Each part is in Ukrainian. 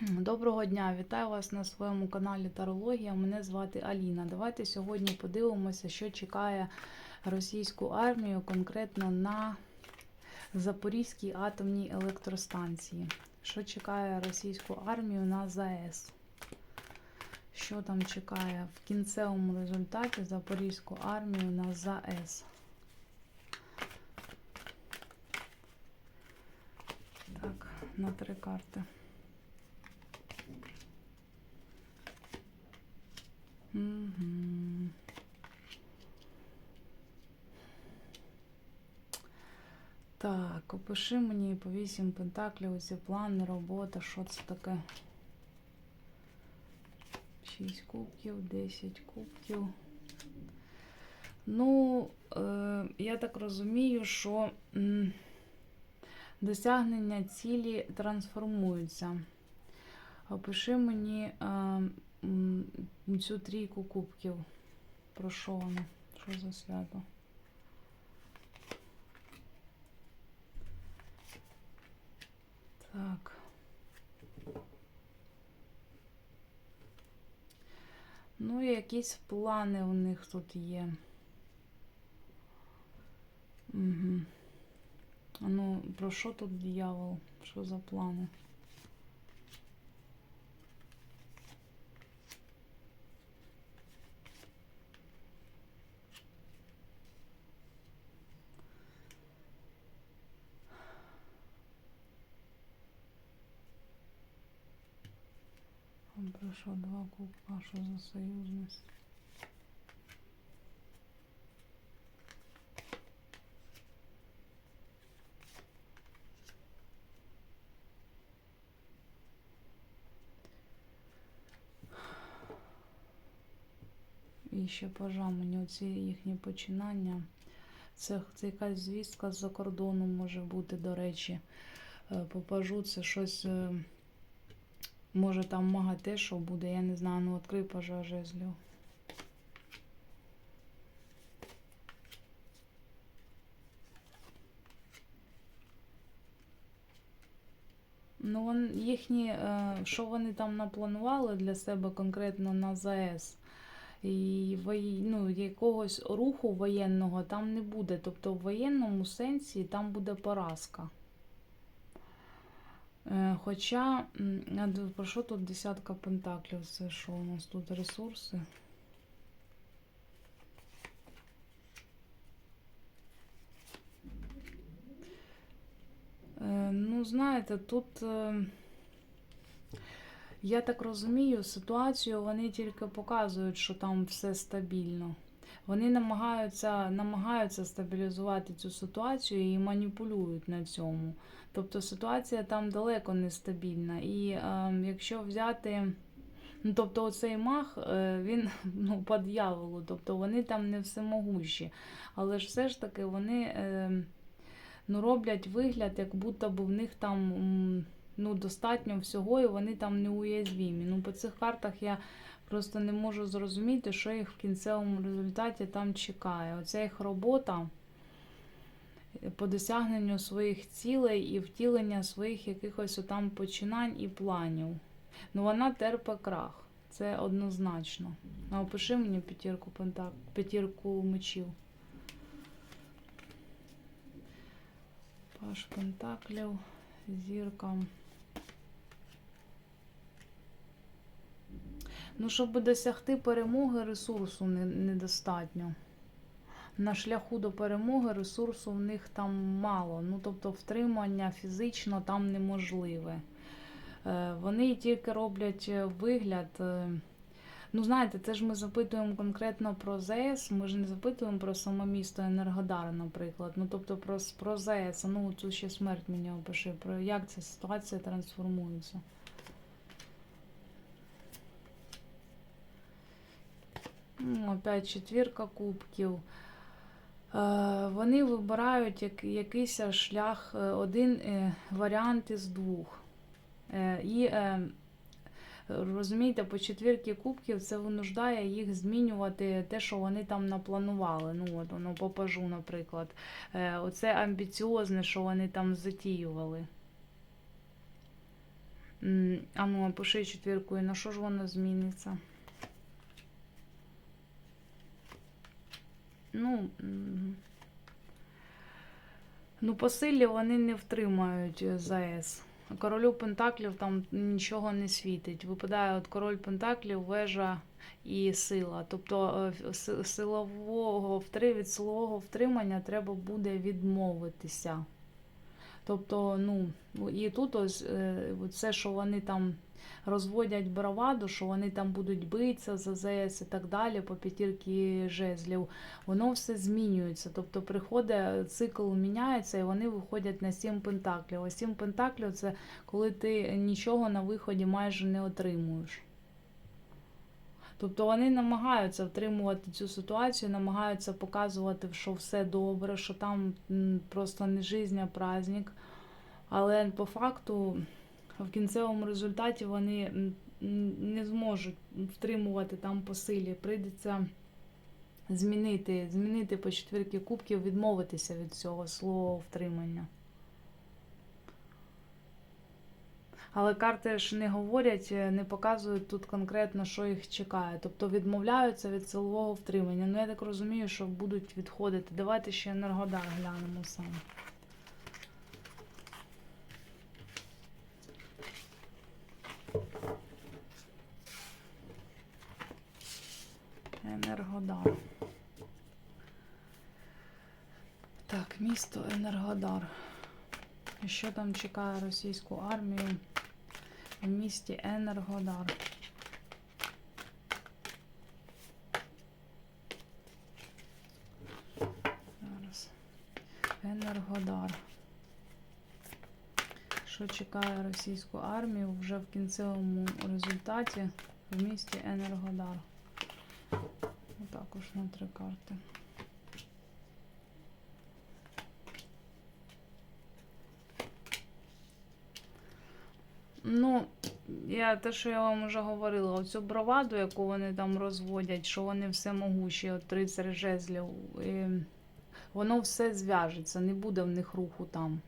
Доброго дня, вітаю вас на своєму каналі Тарологія. Мене звати Аліна. Давайте сьогодні подивимося, що чекає російську армію конкретно на Запорізькій атомній електростанції. Що чекає російську армію на ЗАЕС? Що там чекає в кінцевому результаті Запорізьку армію на ЗАЕС? Так, на три карти. Так, опиши мені по 8 пентаклів оці плани, робота, що це таке? 6 кубків, 10 кубків. Ну, е, я так розумію, що досягнення цілі трансформуються. Опиши мені е, цю трійку кубків. Про що воно? Що за свято? Так. Ну, якісь плани у них тут є. Угу. Ну, про що тут диявол? Що за плани? Про що два кубка, що за союзність? І ще пожа мені оці їхні починання. Це, це якась звістка з-за кордону може бути, до речі. Е, По пажу це щось. Може там МАГАТЕ, що буде, я не знаю, ну відкрий пажа жезлів. Ну, вон, їхні, е, що вони там напланували для себе конкретно на ЗАЕС, і ну, якогось руху воєнного там не буде. Тобто в воєнному сенсі там буде поразка. Е, Хоча, про що тут десятка пентаклів? Це що у нас тут ресурси? Е, Ну, знаєте, тут, е, я так розумію, ситуацію вони тільки показують, що там все стабільно. Вони намагаються, намагаються стабілізувати цю ситуацію і маніпулюють на цьому. Тобто ситуація там далеко не стабільна. І е, якщо взяти. Ну, тобто оцей мах, е, він ну, по дьяволу, тобто вони там не всемогущі. Але ж все ж таки вони е, ну, роблять вигляд, як будто б в них там ну, достатньо всього, і вони там неуязвімі. Ну, по цих картах я просто не можу зрозуміти, що їх в кінцевому результаті там чекає. Оця їх робота по досягненню своїх цілей і втілення своїх якихось там починань і планів. Ну, вона терпе крах. Це однозначно. А опиши мені п'ятірку пентак... п'ятірку мечів. Паш пентаклів, зірка. Ну, щоб досягти перемоги, ресурсу недостатньо. На шляху до перемоги ресурсу в них там мало. Ну, тобто, втримання фізично там неможливе. Е, Вони тільки роблять е, вигляд. е, Ну, знаєте, це ж ми запитуємо конкретно про ЗС, ми ж не запитуємо про саме місто Енергодар, наприклад. Ну, тобто про, про ЗС. Ну, тут ще смерть мені опиши, про як ця ситуація трансформується. Опять четвірка кубків. Е, Вони вибирають якийсь шлях, е, один е, варіант із двох. І розумієте, по четвірки кубків це винуждає їх змінювати те, що вони там напланували. Ну, от воно по пажу, наприклад. Оце амбіціозне, що вони там затіювали. А ну, пиши четвірку, і на що ж воно зміниться? Ну, ну по вони не втримають ЗАЕС. Королю Пентаклів там нічого не світить. Випадає от король Пентаклів, вежа і сила. Тобто е, силового від силового втримання треба буде відмовитися. Тобто, ну, і тут ось е, це, що вони там розводять браваду, що вони там будуть битися за ЗС і так далі, по п'ятірки жезлів, воно все змінюється. Тобто приходить, цикл міняється, і вони виходять на сім пентаклів. А сім пентаклів це коли ти нічого на виході майже не отримуєш. Тобто вони намагаються втримувати цю ситуацію, намагаються показувати, що все добре, що там просто не жизнь, а праздник. Але по факту в кінцевому результаті вони не зможуть втримувати там по силі. Прийдеться змінити, змінити по четвірки кубків, відмовитися від цього слова втримання. Але карти ж не говорять, е, не показують тут конкретно, що їх чекає. Тобто відмовляються від силового втримання. Ну я так розумію, що будуть відходити. Давайте ще Енергодар глянемо саме. Енергодар. Так, місто Енергодар. Що там чекає російську армію в місті Енергодар? Зараз. Енергодар. Що чекає російську армію вже в кінцевому результаті в місті Енергодар? Також на три карти. Ну, я те, що я вам вже говорила, оцю браваду, яку вони там розводять, що вони все могучі, от 30 жезлів, і воно все зв'яжеться, не буде в них руху там.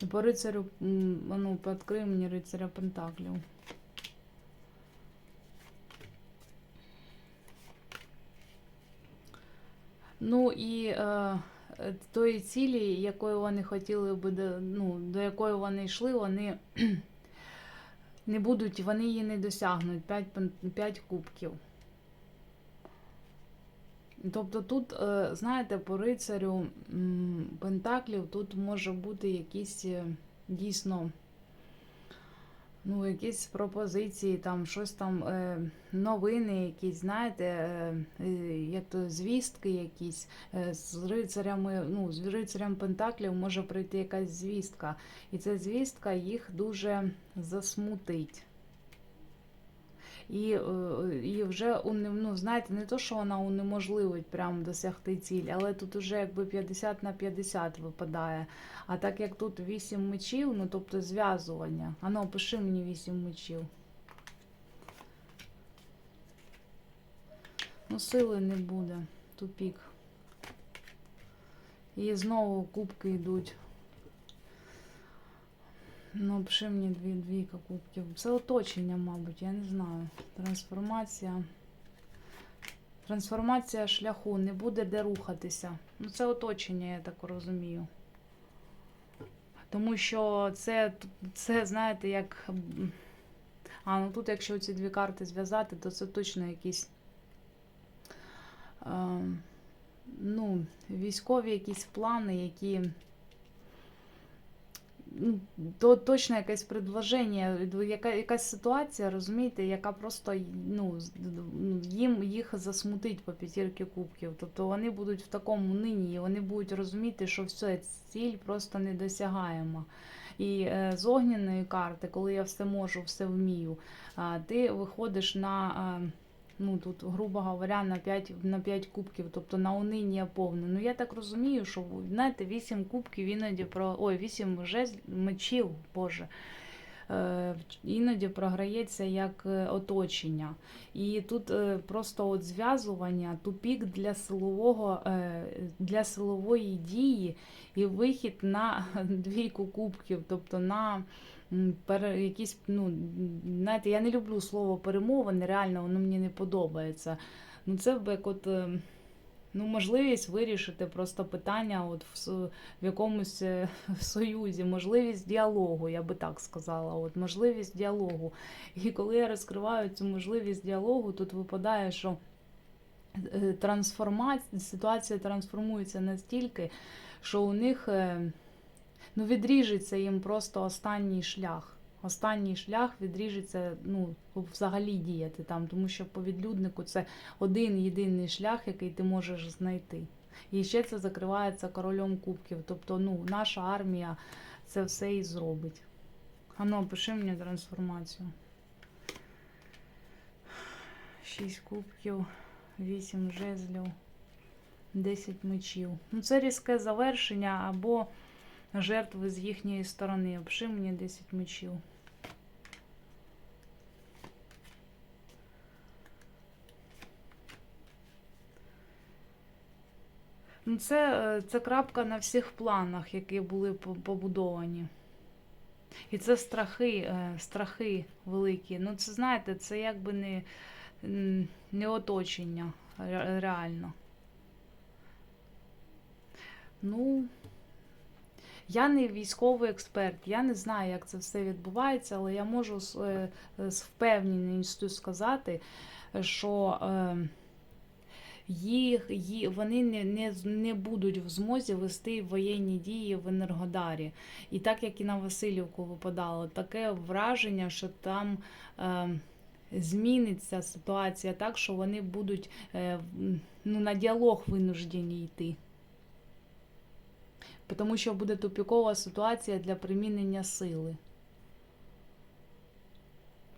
І по рицарю, ну, відкрий мені рицаря Пентаклів. Ну і е, е, тої цілі, якої вони хотіли би, ну, до якої вони йшли, вони не будуть, вони її не досягнуть 5, 5 кубків. Тобто тут, е, знаєте, по рицарю Пентаклів тут може бути якісь е, дійсно ну, якісь пропозиції, там щось там, е, новини якісь, знаєте, е, е, як то звістки якісь. Е, з рицарями, ну, з рицарем Пентаклів може прийти якась звістка. І ця звістка їх дуже засмутить. І, е, і вже ну, знаєте, не то, що вона унеможливить прям досягти ціль, але тут уже якби 50 на 50 випадає. А так як тут 8 мечів, ну тобто зв'язування. Ану, пиши мені 8 мечів. Ну, сили не буде. Тупік. І знову кубки йдуть. Ну, мені дві, двійка кубків. Це оточення, мабуть, я не знаю. Трансформація. Трансформація шляху. Не буде де рухатися. Ну, це оточення, я так розумію. Тому що це, це знаєте, як. А, ну тут, якщо ці дві карти зв'язати, то це точно якісь. Е, ну, військові якісь плани, які то точно якесь предложення, яка, якась ситуація, розумієте, яка просто ну, ну, їм їх засмутить по п'ятірки кубків. Тобто вони будуть в такому нині, і вони будуть розуміти, що все, ціль просто недосягаема. І е, з огняної карти, коли я все можу, все вмію, ти виходиш на. Ну, тут, грубо говоря, на 5, на 5 кубків, тобто на униння повне. Ну, я так розумію, що, знаєте, 8 кубків іноді про. Ой, 8 жезл, мечів, Боже. Е, іноді програється як е, оточення. І тут е, просто от зв'язування, тупік для силового, для силової дії і вихід на двійку кубків, тобто на якісь, ну, знаєте, я не люблю слово перемовини, реально воно мені не подобається. Ну, це як от. е, Ну, можливість вирішити просто питання от в, в якомусь е, союзі, можливість діалогу, я би так сказала. От можливість діалогу. І коли я розкриваю цю можливість діалогу, тут випадає, що е, трансформація, ситуація трансформується настільки, що у них е, ну, відріжеться їм просто останній шлях. Останній шлях відріжеться, ну, взагалі діяти там, тому що по відлюднику це один єдиний шлях, який ти можеш знайти. І ще це закривається королем кубків. Тобто, ну, наша армія це все і зробить. Ану, пиши мені трансформацію. Шість кубків, вісім жезлів, 10 мечів. Ну, це різке завершення або жертви з їхньої сторони. Опиши мені 10 мечів. Ну, це, е, це крапка на всіх планах, які були побудовані. І це страхи, е, страхи великі. Ну, це знаєте, це якби не, не оточення реально. Ну, я не військовий експерт, я не знаю, як це все відбувається, але я можу з, е, з впевненістю сказати, що е, їх, ї- вони не, не, не будуть в змозі вести воєнні дії в Енергодарі. І так як і на Васильівку випадало, таке враження, що там е, зміниться ситуація так, що вони будуть е, ну, на діалог винуждені йти. Тому що буде тупікова ситуація для примінення сили.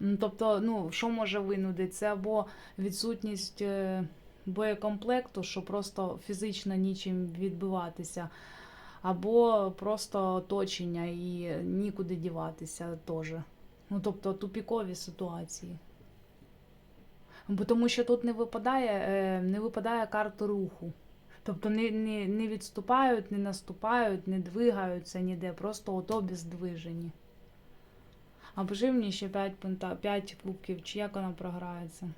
Ну, Тобто, ну, що може винудити? Це або відсутність е, боєкомплекту, що просто фізично нічим відбиватися, або просто оточення і нікуди діватися теж. Ну, тобто тупікові ситуації. Бо тому що тут не випадає, е, не випадає карта руху. Тобто не, не, не відступають, не наступають, не двигаються ніде, просто ото обездвижені. А божи мені ще 5, пента, 5 кубків, чи як вона програється.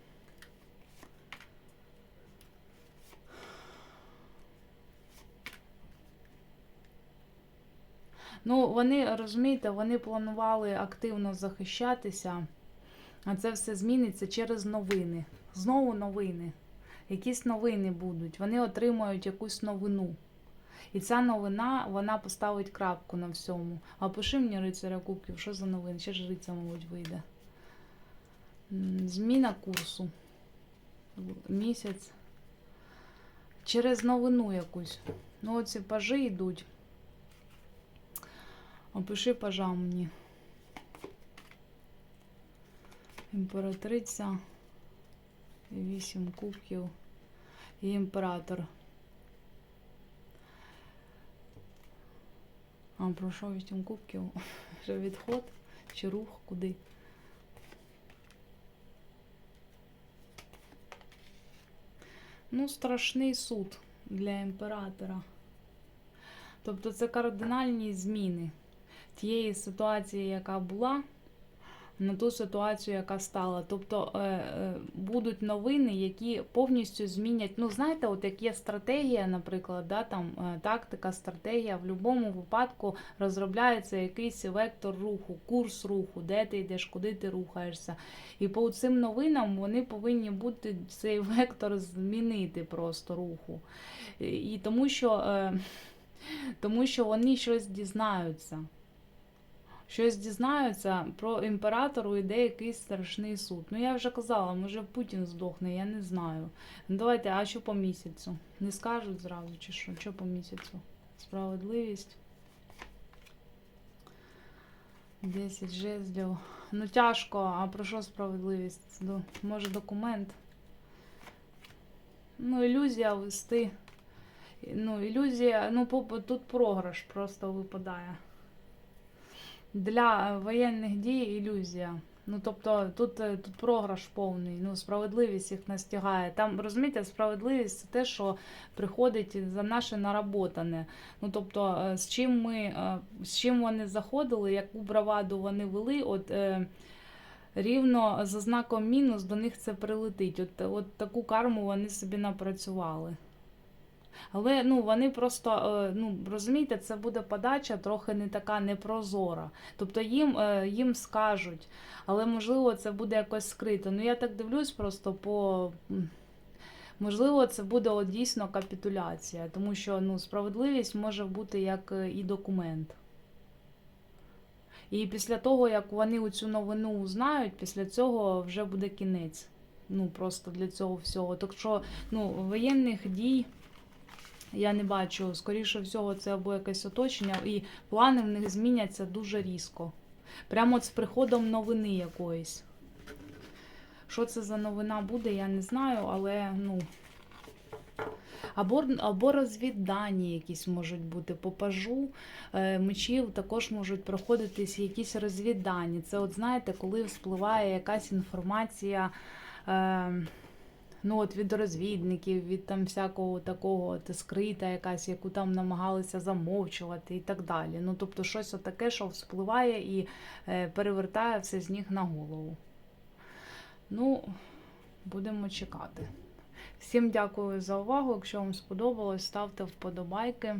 Ну, вони, розумієте, вони планували активно захищатися, а це все зміниться через новини. Знову новини. Якісь новини будуть. Вони отримають якусь новину. І ця новина, вона поставить крапку на всьому. А пиши мені рицаря кубків, що за новини? Ще ж риця, мабуть, вийде. Зміна курсу. Місяць. Через новину якусь. Ну, оці пажи йдуть. Опиши пажа мені. Імператриця. Вісім кубків. І імператор. А, пройшов вісім кубків. Вже відход чи рух куди? Ну, страшний суд для імператора. Тобто це кардинальні зміни тієї ситуації, яка була, на ту ситуацію, яка стала. Тобто е, е, будуть новини, які повністю змінять. Ну, знаєте, от як є стратегія, наприклад, да, там, е, тактика, стратегія, в будь-якому випадку розробляється якийсь вектор руху, курс руху, де ти йдеш, куди ти рухаєшся. І по цим новинам вони повинні бути цей вектор змінити просто руху. І тому що, тому що вони щось дізнаються. Щось дізнаються, про імператору йде якийсь страшний суд. Ну я вже казала, може Путін здохне, я не знаю. Ну, давайте, а що по місяцю? Не скажуть зразу, чи що? Що по місяцю? Справедливість. 10 жезлів. Ну тяжко, а про що справедливість? Ну, Може документ? Ну, ілюзія вести. Ну, ілюзія, ну, тут програш просто випадає. Для е, воєнних дій ілюзія. Ну, тобто тут, е, тут програш повний, ну, справедливість їх настигає. Там, розумієте, справедливість це те, що приходить за наше наработане. Ну, тобто, е, з чим ми, з чим вони заходили, яку браваду вони вели, от рівно за знаком мінус до них це прилетить. От, от таку карму вони собі напрацювали. Але ну, вони просто, е, ну, розумієте, це буде подача трохи не така непрозора. Тобто їм, е, їм скажуть, але можливо це буде якось скрито. Ну я так дивлюсь просто по. Можливо, це буде от дійсно капітуляція, тому що ну, справедливість може бути як е, і документ. І після того, як вони цю новину узнають, після цього вже буде кінець. Ну, просто для цього всього. Так що, ну, воєнних дій я не бачу. Скоріше всього, це або якесь оточення, і плани в них зміняться дуже різко. Прямо от з приходом новини якоїсь. Що це за новина буде, я не знаю, але ну. Або, або розвіддані якісь можуть бути. По пажу е, мечів також можуть проходитись якісь розвіддані. Це, от знаєте, коли вспливає якась інформація. Е, Ну, от від розвідників, від там всякого такого от, скрита якась, яку там намагалися замовчувати і так далі. Ну, тобто щось таке, що вспливає і е, перевертає все з ніг на голову. Ну, будемо чекати. Всім дякую за увагу. Якщо вам сподобалось, ставте вподобайки.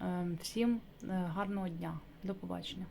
Е, Всім е, гарного дня. До побачення.